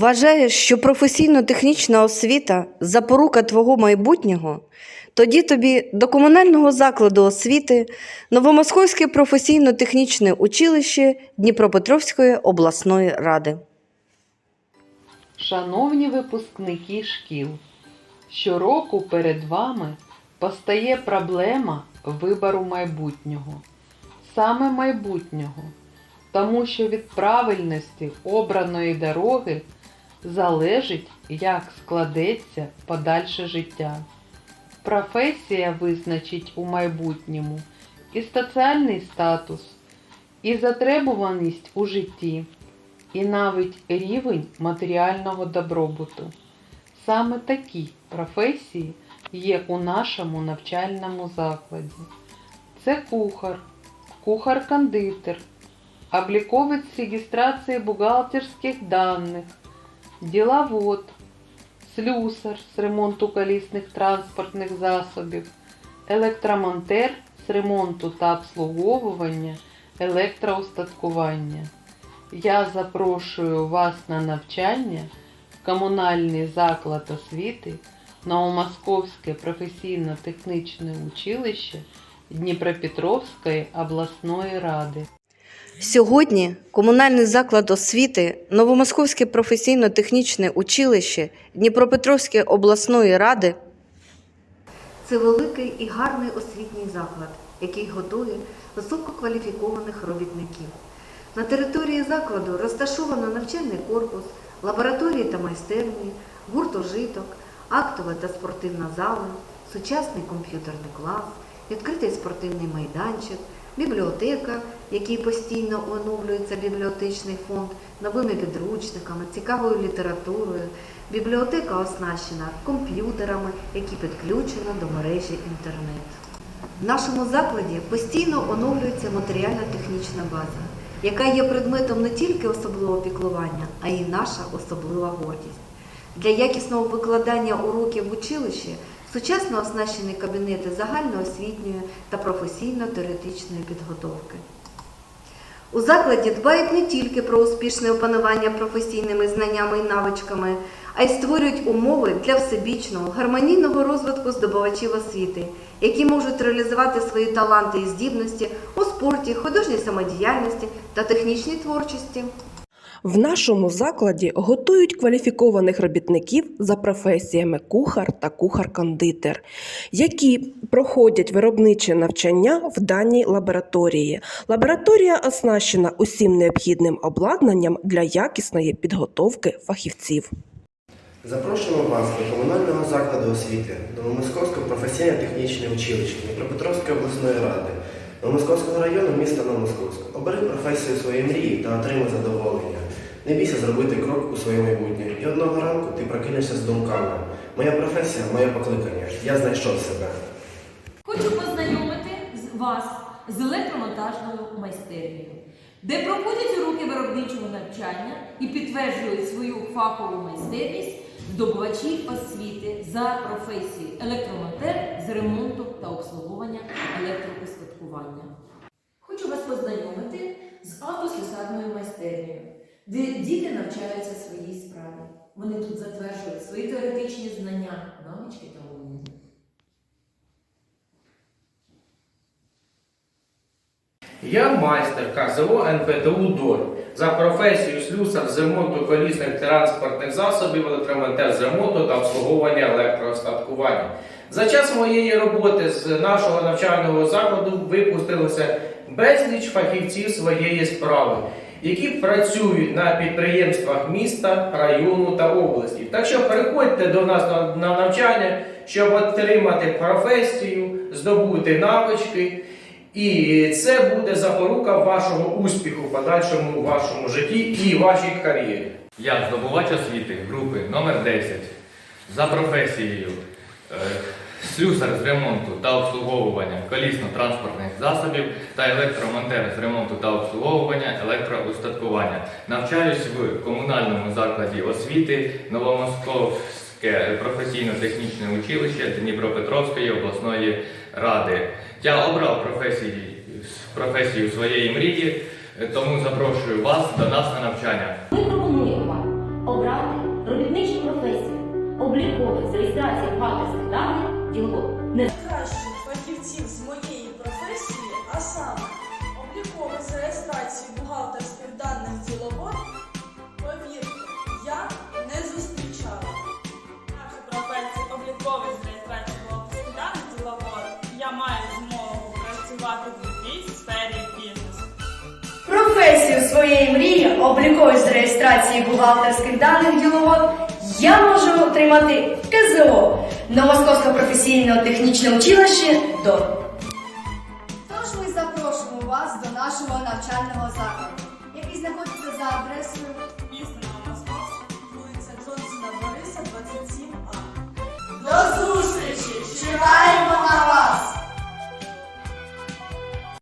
Вважаєш, що професійно-технічна освіта запорука твого майбутнього? Тоді тобі до комунального закладу освіти Новомосковське професійно-технічне училище Дніпропетровської обласної ради. Шановні випускники шкіл, щороку перед вами постає проблема вибору майбутнього, саме майбутнього, тому що від правильності обраної дороги залежить, як складеться подальше життя. Професія визначить у майбутньому і соціальний статус, і затребуваність у житті і навіть рівень матеріального добробуту. Саме такі професії є у нашому навчальному закладі. Це кухар, кухар-кондитер, обліковець реєстрації бухгалтерських даних, діловод, слюсар з ремонту колісних транспортних засобів, електромонтер з ремонту та обслуговування електроустаткування. Я запрошую вас на навчання в комунальний заклад освіти Новомосковське професійно-технічне училище Дніпропетровської обласної ради. Сьогодні комунальний заклад освіти Новомосковське професійно-технічне училище Дніпропетровської обласної ради Це великий і гарний освітній заклад, який готує висококваліфікованих робітників. На території закладу розташовано навчальний корпус, лабораторії та майстерні, гуртожиток, актова та спортивна зали, сучасний комп'ютерний клас, відкритий спортивний майданчик, бібліотека, в якій постійно оновлюється бібліотечний фонд новими підручниками, цікавою літературою. Бібліотека оснащена комп'ютерами, які підключено до мережі інтернет. В нашому закладі постійно оновлюється матеріально-технічна база, яка є предметом не тільки особливого піклування, а й наша особлива гордість. Для якісного викладання уроків в училищі сучасно оснащені кабінети загальноосвітньої та професійно-теоретичної підготовки. У закладі дбають не тільки про успішне опанування професійними знаннями і навичками, а й створюють умови для всебічного, гармонійного розвитку здобувачів освіти, які можуть реалізувати свої таланти і здібності у спорті, художній самодіяльності та технічній творчості. В нашому закладі готують кваліфікованих робітників за професіями кухар та кухар-кондитер, які проходять виробниче навчання в даній лабораторії. Лабораторія оснащена усім необхідним обладнанням для якісної підготовки фахівців. Запрошуємо вас до комунального закладу освіти Новомосковського професійно-технічне училище Дніпропетровської обласної ради, Новомосковського району міста Новомосковськ. Обери професію своєї мрії та отримай задоволення. Не бійся зробити крок у своє майбутнє. І одного ранку ти прокинешся з думками. Моя професія, моє покликання. Я знайшов себе. Хочу познайомити з- вас з електромонтажною майстернею, де проходять уроки виробничого навчання і підтверджують свою фахову майстерність здобувачі освіти за професією електромонтер з ремонту та обслуговування електроустаткування. Хочу вас познайомити з автослюсарною майстернею, діти навчаються своїй справі. Вони тут затверджують свої теоретичні знання, навички та уміння. Я майстер КЗО НПТУ ДОР за професією слюсар з ремонту колісних транспортних засобів, електромонтер з ремонту та обслуговування електроостаткування. За час моєї роботи з нашого навчального закладу випустилося безліч фахівців своєї справи, які працюють на підприємствах міста, району та області. Так що приходьте до нас на, на навчання, щоб отримати професію, здобути навички. І це буде запорука вашого успіху в подальшому вашому житті і вашій кар'єрі. Я здобувач освіти групи номер 10 за професією е, слюсар з ремонту та обслуговування колісно-транспортних засобів та електромонтер з ремонту та обслуговування електроустаткування. Навчаюсь в комунальному закладі освіти Новомосковське професійно-технічне училище Дніпропетровської обласної ради. Я обрав професію, професію своєї мрії, тому запрошую вас до нас на навчання. Ми пропонуємо обрати робітничу професію, облікових з реєстрації бухгалтерських даних. Не кращих фахівців з моєї професії, а саме облікових з реєстрації бухгалтерських даних діловод, повірте, я не зустрічала. Нашу професію облікових з реєстрації бухгалтерських даних діловод я маю змогу працювати в будь-якій сфері бізнесу. Професію своєї мрії, облікової з реєстрації бухгалтерських даних діловод, отримати КЗО КЗО Московське професійно-технічне училище ДОР. Тож ми запрошуємо вас до нашого навчального закладу, який знаходиться за адресою